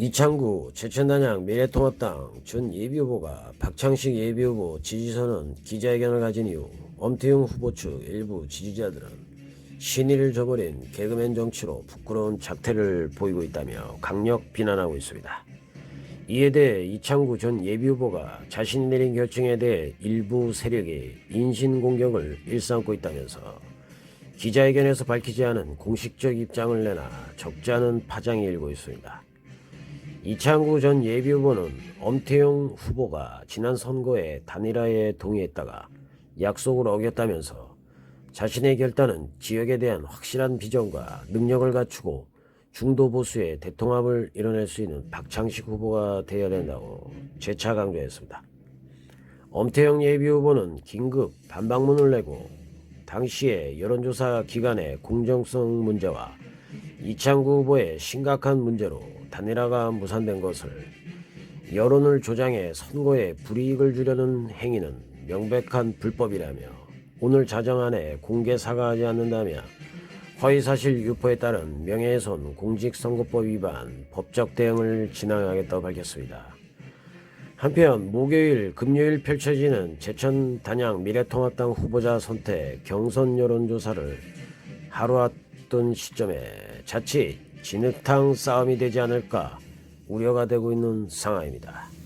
이창구 제천단양 미래통합당 전 예비후보가 박창식 예비후보 지지선언 기자회견을 가진 이후 엄태웅 후보 측 일부 지지자들은 신의를 저버린 개그맨 정치로 부끄러운 작태를 보이고 있다며 강력 비난하고 있습니다. 이에 대해 이창구 전 예비후보가 자신이 내린 결정에 대해 일부 세력이 인신공격을 일삼고 있다면서 기자회견에서 밝히지 않은 공식적 입장을 내나 적지 않은 파장이 일고 있습니다. 이창구 전 예비후보는 엄태용 후보가 지난 선거에 단일화에 동의했다가 약속을 어겼다면서 자신의 결단은 지역에 대한 확실한 비전과 능력을 갖추고 중도 보수의 대통합을 이뤄낼 수 있는 박창식 후보가 되어야 된다고 재차 강조했습니다. 엄태영 예비후보는 긴급 반박문을 내고 당시의 여론조사 기관의 공정성 문제와 이창구 후보의 심각한 문제로 단일화가 무산된 것을 여론을 조장해 선거에 불이익을 주려는 행위는 명백한 불법이라며 오늘 자정안에 공개 사과하지 않는다며 허위사실 유포에 따른 명예훼손 공직선거법 위반 법적 대응을 진행하겠다고 밝혔습니다. 한편 목요일 금요일 펼쳐지는 제천 단양 미래통합당 후보자 선택 경선 여론조사를 하루 앞둔 시점에 자칫 진흙탕 싸움이 되지 않을까 우려가 되고 있는 상황입니다.